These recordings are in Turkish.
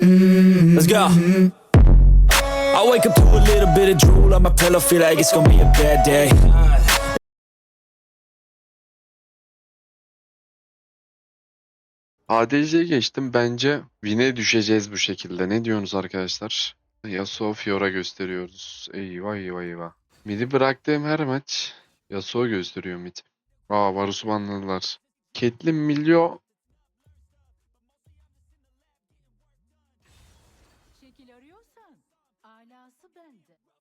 Let's go. I wake up to a little bit of drool on my pillow, feel like it's gonna be a bad day. ADC'ye geçtim. Bence win'e düşeceğiz bu şekilde. Ne diyorsunuz arkadaşlar? Yasuo Fiora gösteriyoruz. Eyvah eyvah eyvah. Mid'i bıraktığım her maç Yasuo gösteriyor mid. Aa Varus'u banladılar. Caitlyn Milyo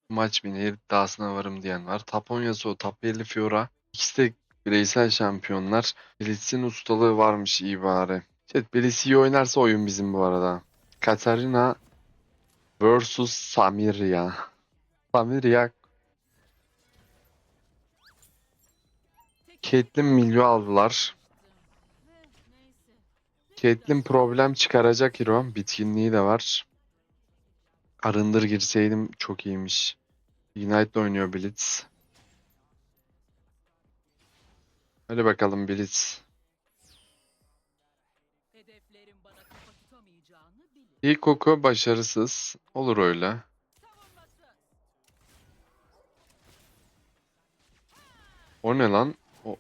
maç win'i iddiasına varım diyen var. Top 10 Yasuo, top 50 Fiora. İkisi de bireysel şampiyonlar. Blitz'in ustalığı varmış iyi bari. Evet Blitz iyi oynarsa oyun bizim bu arada. Katarina vs Samiria. Samiria Caitlyn milyo aldılar. Caitlyn problem çıkaracak hero. Bitkinliği de var. Arındır girseydim çok iyiymiş. Ignite'le oynuyor Blitz. Hadi bakalım Blitz. İlk oku başarısız. Olur öyle. O ne lan? O...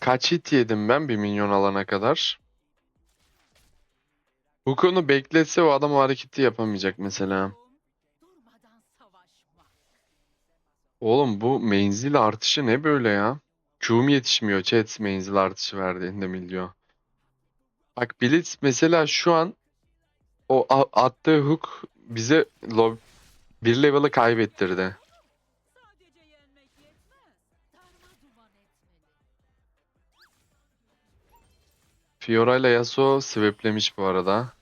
Kaç hit yedim ben bir minyon alana kadar? Bu konu bekletse o adam hareketi yapamayacak mesela. Oğlum bu menzil artışı ne böyle ya? Q'm yetişmiyor chat menzil artışı verdiğinde milyon. Bak Blitz mesela şu an o attığı hook bize lob bir level'ı kaybettirdi. Fiora ile Yasuo swaplemiş bu arada.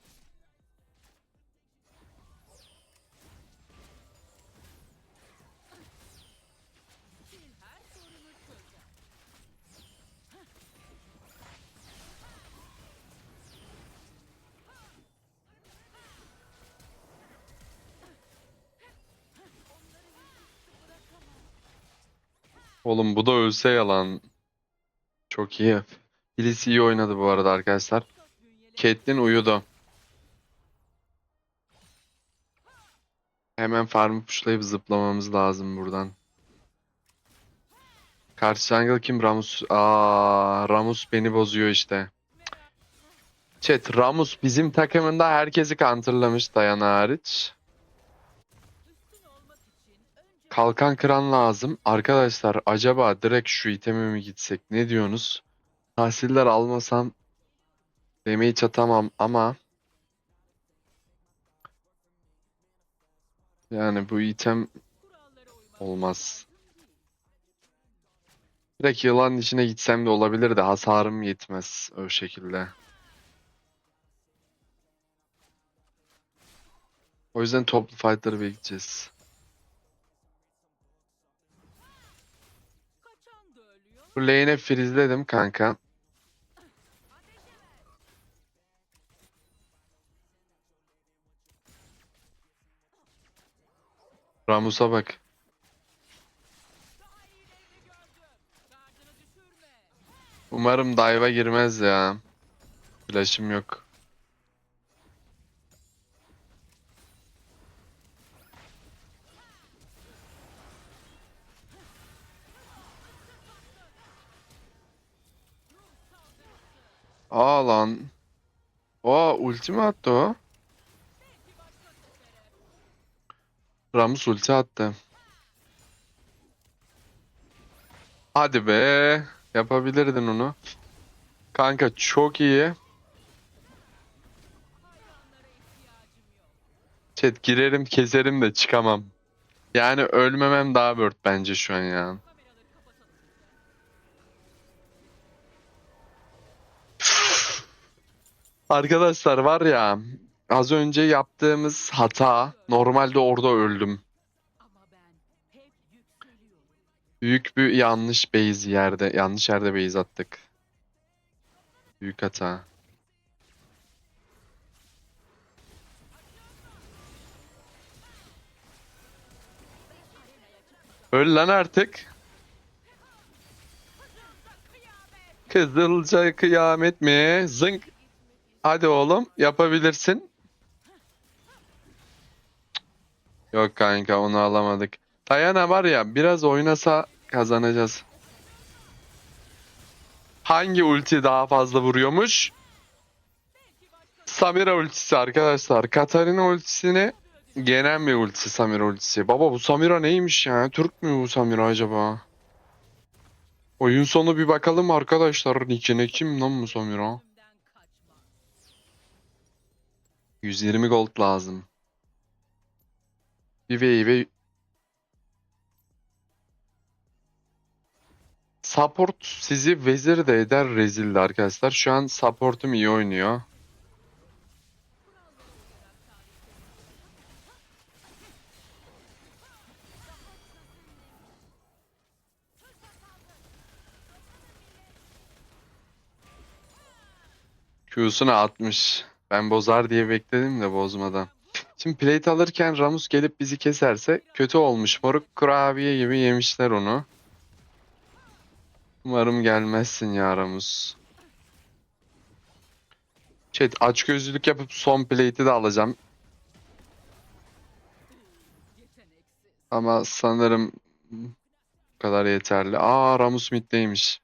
Oğlum bu da ölse yalan. Çok iyi. Blitz iyi oynadı bu arada arkadaşlar. Caitlyn uyudu. Hemen farmı pushlayıp zıplamamız lazım buradan. Karşı jungle kim? Ramus. Aa, Ramus beni bozuyor işte. Chat, Ramus bizim takımında herkesi counterlamış Dayana hariç. Kalkan kıran lazım. Arkadaşlar acaba direkt şu iteme mi gitsek? Ne diyorsunuz? Tahsiller almasam demeyi çatamam ama yani bu item olmaz. Direkt yılan içine gitsem de olabilir de hasarım yetmez o şekilde. O yüzden toplu fightları bekleyeceğiz. kaçan Bu lane'e freezeledim kanka. Ramus'a bak. Umarım dive'a girmez ya. Flash'ım yok. Aa lan. Aa ulti mi attı o? Ramus ulti attı. Hadi be. Yapabilirdin onu. Kanka çok iyi. Chat girerim keserim de çıkamam. Yani ölmemem daha worth bence şu an ya. Arkadaşlar var ya az önce yaptığımız hata normalde orada öldüm. Büyük bir yanlış base yerde yanlış yerde base attık. Büyük hata. Öl lan artık. Kızılca kıyamet mi? Zınk. Hadi oğlum yapabilirsin. Yok kanka onu alamadık. Dayana var ya biraz oynasa kazanacağız. Hangi ulti daha fazla vuruyormuş? Samira ultisi arkadaşlar. Katarina ultisini genen bir ultisi Samira ultisi. Baba bu Samira neymiş ya? Türk mü bu Samira acaba? Oyun sonu bir bakalım arkadaşlar. Nickine kim lan bu Samira? 120 gold lazım. Bir wave Support sizi vezir de eder rezildi arkadaşlar. Şu an supportum iyi oynuyor. Q'sunu atmış. Ben bozar diye bekledim de bozmadan. Şimdi plate alırken Ramus gelip bizi keserse kötü olmuş. Moruk kurabiye gibi yemişler onu. Umarım gelmezsin ya Ramus. Chat açgözlülük yapıp son plate'i de alacağım. Ama sanırım bu kadar yeterli. Aa Ramus middeymiş.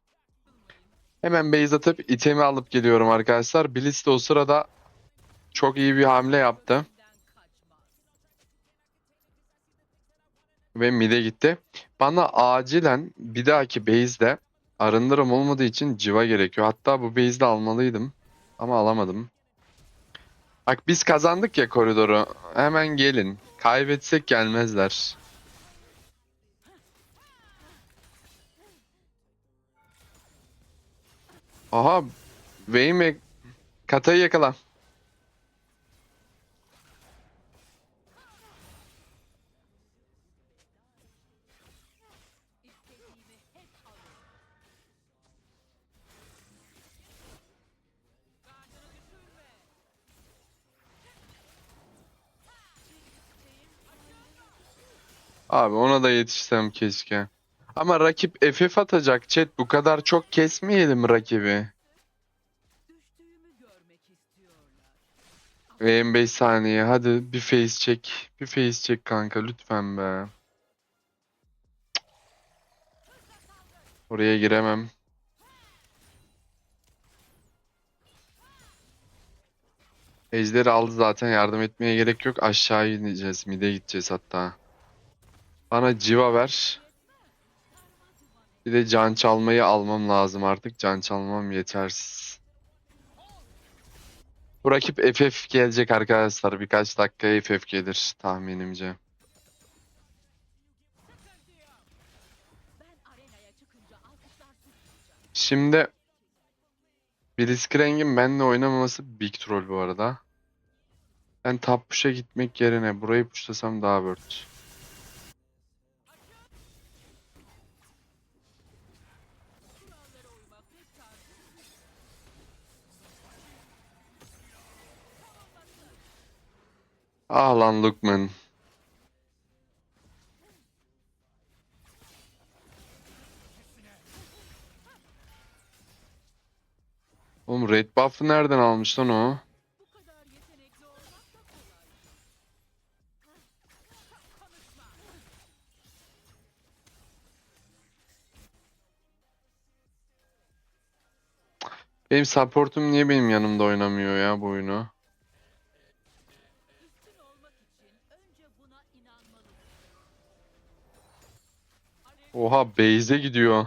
Hemen base atıp itemi alıp geliyorum arkadaşlar. Blitz de o sırada çok iyi bir hamle yaptı. Ve mid'e gitti. Bana acilen bir dahaki base'de arındırım olmadığı için civa gerekiyor. Hatta bu base'de almalıydım. Ama alamadım. Bak biz kazandık ya koridoru. Hemen gelin. Kaybetsek gelmezler. Aha. Vayne Katayı yakala. Abi ona da yetişsem keşke. Ama rakip FF atacak chat. Bu kadar çok kesmeyelim rakibi. Düştüğümü görmek istiyorlar. Ve 25 saniye. Hadi bir face çek. Bir face çek kanka lütfen be. Oraya giremem. Ejderi aldı zaten yardım etmeye gerek yok. Aşağı ineceğiz. Mid'e gideceğiz hatta. Bana civa ver. Bir de can çalmayı almam lazım artık. Can çalmam yetersiz. Bu rakip FF gelecek arkadaşlar. Birkaç dakikaya FF gelir tahminimce. Şimdi Blitzcrank'in benimle oynamaması big troll bu arada. Ben top push'a gitmek yerine burayı pushlasam daha worth. Ah lan Lukman. Oğlum red buff'ı nereden almış lan o? Benim supportum niye benim yanımda oynamıyor ya bu oyunu? Oha base'e gidiyor.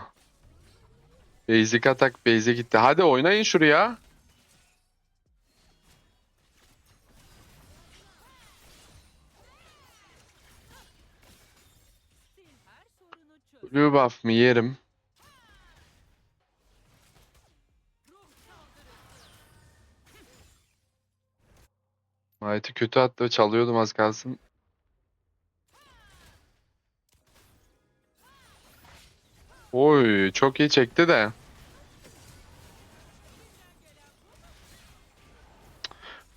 Basic atak base'e gitti. Hadi oynayın şuraya. Blue buff mı yerim. Knight'ı kötü attı. Çalıyordum az kalsın. Oy çok iyi çekti de.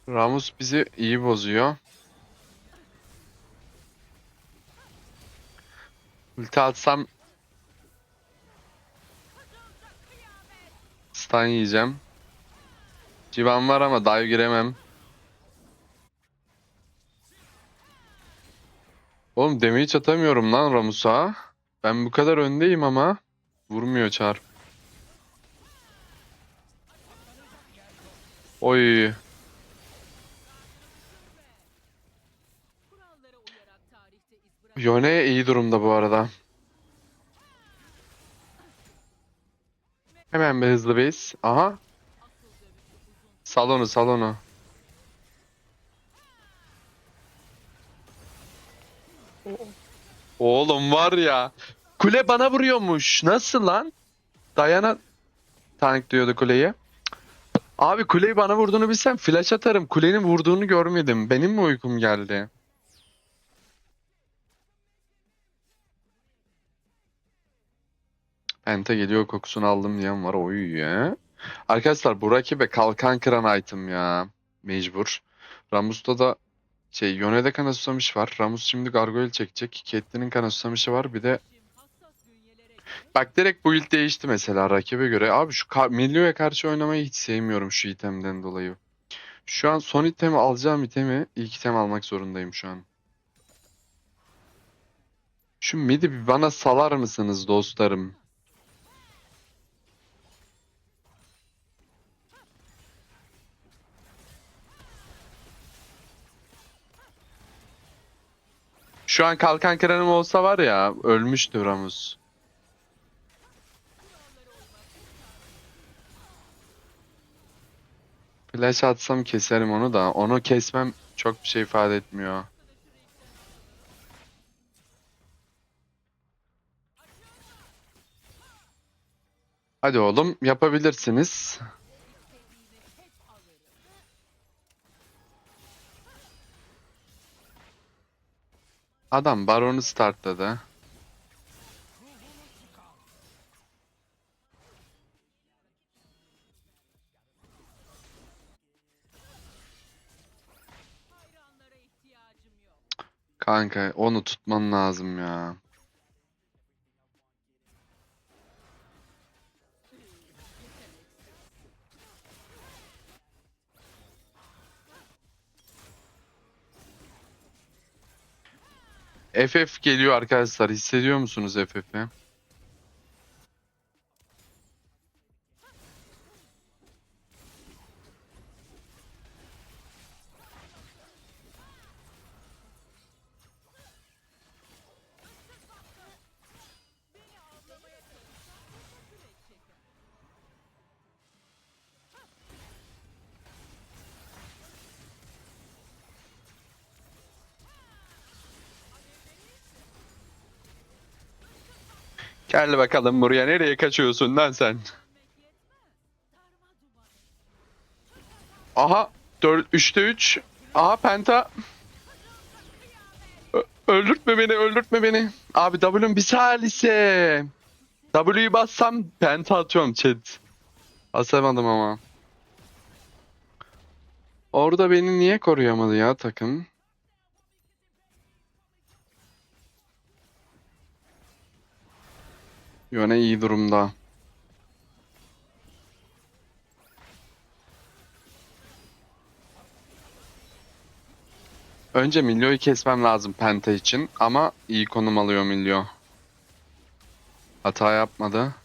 Ramus bizi iyi bozuyor. Ulti atsam stun yiyeceğim. Civan var ama dive giremem. Oğlum damage atamıyorum lan Ramus'a. Ben bu kadar öndeyim ama vurmuyor çar. Oy. Yone iyi durumda bu arada. Hemen bir hızlı base. Aha. Salonu salonu. Oğlum var ya. Kule bana vuruyormuş. Nasıl lan? Dayana tank diyordu kuleyi. Abi kuleyi bana vurduğunu bilsem flash atarım. Kulenin vurduğunu görmedim. Benim mi uykum geldi? Penta geliyor kokusunu aldım diyen var. Oy ya. Arkadaşlar bu rakibe kalkan kıran item ya. Mecbur. Ramus'ta da şey Yone'de kana susamış var. Ramus şimdi gargoyle çekecek. Caitlyn'in kana susamışı var. Bir de bak direkt build değişti mesela rakibe göre. Abi şu ka- Milio'ya karşı oynamayı hiç sevmiyorum şu itemden dolayı. Şu an son itemi alacağım itemi ilk item almak zorundayım şu an. Şu midi bir bana salar mısınız dostlarım? Şu an kalkan kıranım olsa var ya ölmüştü Ramus. Flash atsam keserim onu da. Onu kesmem çok bir şey ifade etmiyor. Hadi oğlum yapabilirsiniz. Adam baronu startladı. Kanka onu tutman lazım ya. FF geliyor arkadaşlar. Hissediyor musunuz FF'i? Gel bakalım buraya. Nereye kaçıyorsun lan sen? Aha 4 3'te 3. Aha penta. Ö- öldürtme beni, öldürtme beni. Abi W'm bir salise. W'yu bassam penta atıyorum chat. Basamadım ama. Orada beni niye koruyamadı ya takım? Yone iyi durumda. Önce Milyo'yu kesmem lazım Penta için ama iyi konum alıyor Milyo. Hata yapmadı.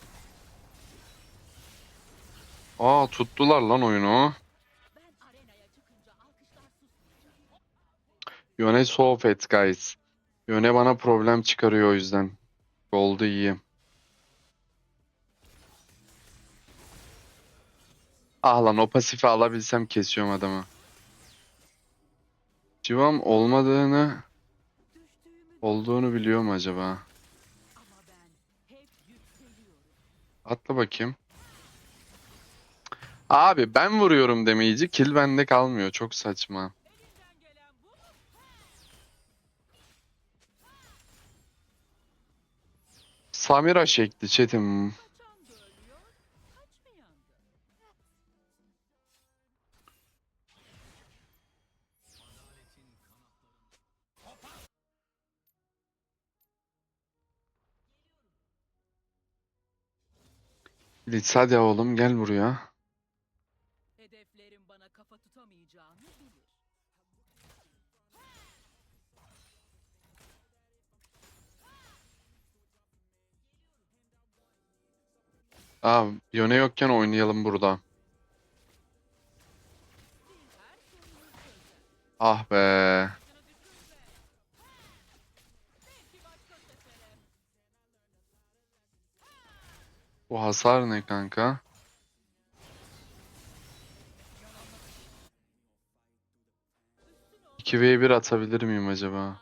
Aa tuttular lan oyunu. Yone so fat guys. Yone bana problem çıkarıyor o yüzden. Gold'u iyi. Ah lan o pasifi alabilsem kesiyorum adamı. Civam olmadığını olduğunu biliyor mu acaba? Atla bakayım. Abi ben vuruyorum demeyici kill bende kalmıyor. Çok saçma. Samira şekli chatim. Blitz hadi ya oğlum gel buraya. Hedeflerim bana kafa tutamayacağını bilir. Aa, yöne yokken oynayalım burada. Ah be. Bu hasar ne kanka? İki v 1 atabilir miyim acaba?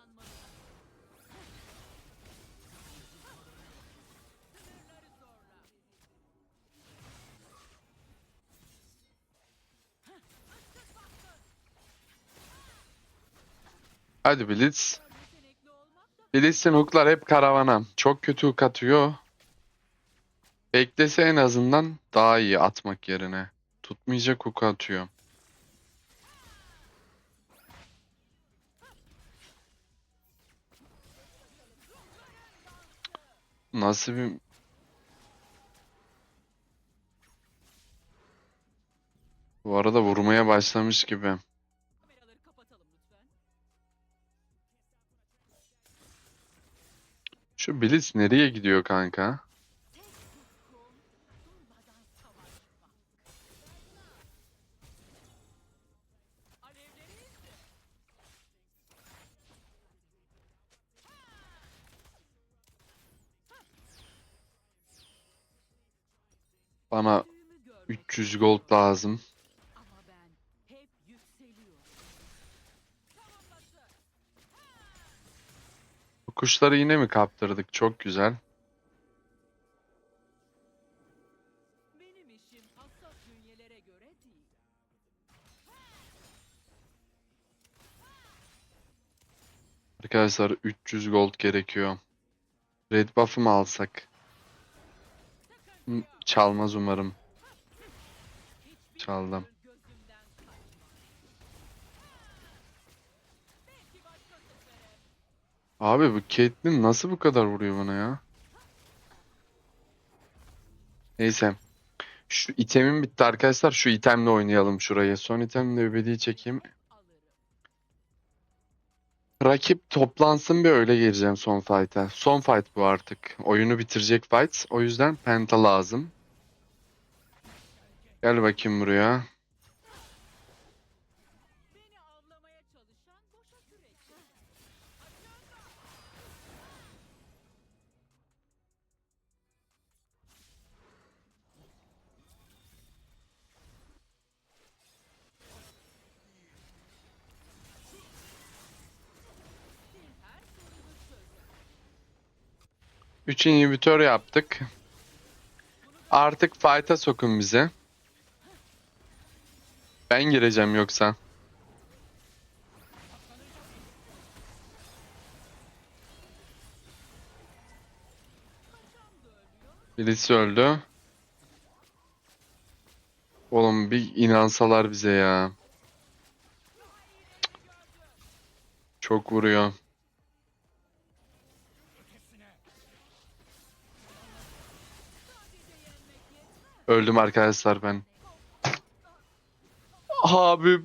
Hadi Blitz. Blitz'in hooklar hep karavana. Çok kötü hook atıyor. Beklese en azından daha iyi atmak yerine. Tutmayacak hook atıyor. Nasıl. Bu arada vurmaya başlamış gibi. Şu Blitz nereye gidiyor kanka? Bana büyümü görmek 300 gold lazım. Bu kuşları yine mi kaptırdık? Çok güzel. Arkadaşlar 300 gold gerekiyor. Red buff'ı mı alsak? Çalmaz umarım. Çaldım. Abi bu Caitlyn nasıl bu kadar vuruyor bana ya? Neyse. Şu itemim bitti arkadaşlar. Şu itemle oynayalım şurayı. Son itemle öbediği çekeyim. Rakip toplansın bir öyle geleceğim son fight'a. Son fight bu artık. Oyunu bitirecek fight. O yüzden penta lazım. Gel bakayım buraya. 3 inhibitör yaptık. Artık fight'a sokun bize. Ben gireceğim yoksa. Birisi öldü. Oğlum bir inansalar bize ya. Çok vuruyor. Öldüm arkadaşlar ben. Abi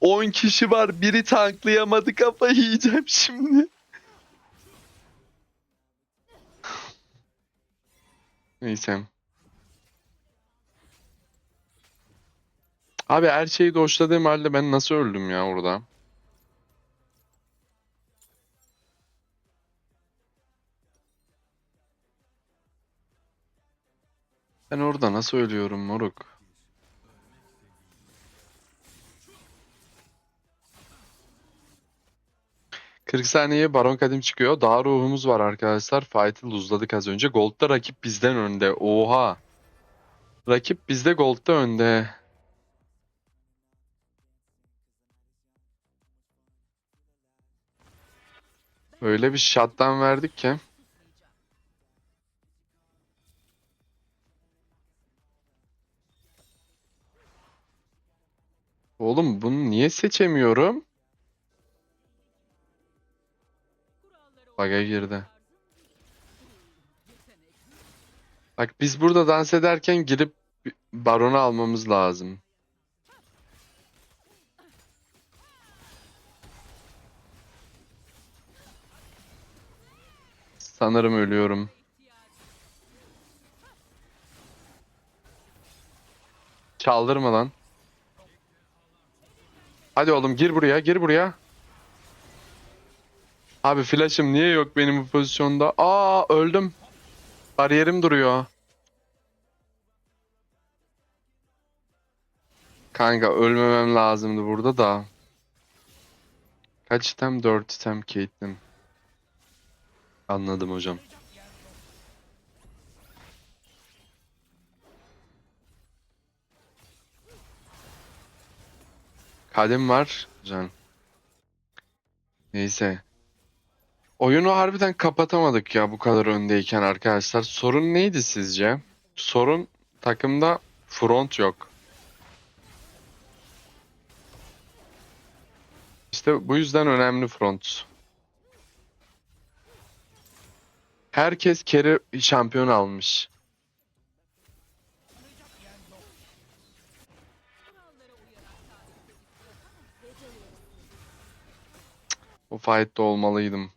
10 kişi var. Biri tanklayamadı. Kafayı yiyeceğim şimdi. Neyse. Abi her şeyi doşladığım halde ben nasıl öldüm ya orada? Ben orada nasıl ölüyorum moruk? ...40 saniyeye Baron Kadim çıkıyor. Daha ruhumuz var arkadaşlar. Fight'ı luzladık az önce. Gold'da rakip bizden önde. Oha! Rakip bizde Gold'da önde. Öyle bir shutdown verdik ki. Oğlum bunu niye seçemiyorum? Bug'a girdi. Bak biz burada dans ederken girip baronu almamız lazım. Sanırım ölüyorum. Çaldırma lan. Hadi oğlum gir buraya gir buraya. Abi flash'ım niye yok benim bu pozisyonda? Aa öldüm. Bariyerim duruyor. Kanka ölmemem lazımdı burada da. Kaç item? 4 item Caitlyn. Anladım hocam. Kadim var. Can. Neyse. Oyunu harbiden kapatamadık ya bu kadar öndeyken arkadaşlar. Sorun neydi sizce? Sorun takımda front yok. İşte bu yüzden önemli front. Herkes kere şampiyon almış. O fight'ta olmalıydım.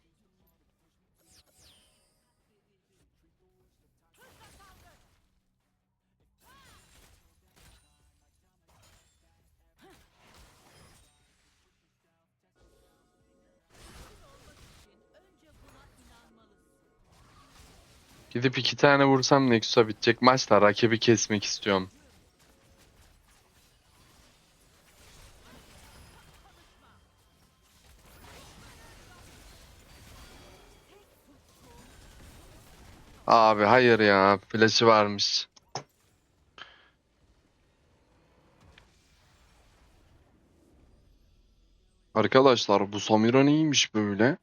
Gidip iki tane vursam Nexus'a bitecek maçta rakibi kesmek istiyorum. Abi hayır ya. Flash'ı varmış. Arkadaşlar bu Samira neymiş böyle?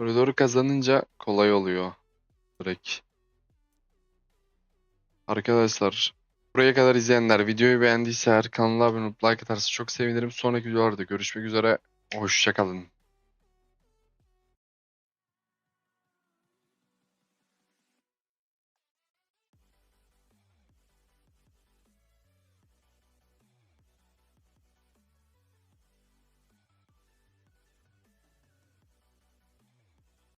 Koridoru kazanınca kolay oluyor. Direkt. Arkadaşlar buraya kadar izleyenler videoyu beğendiyse eğer kanala abone olup like atarsa çok sevinirim. Sonraki videolarda görüşmek üzere. Hoşçakalın.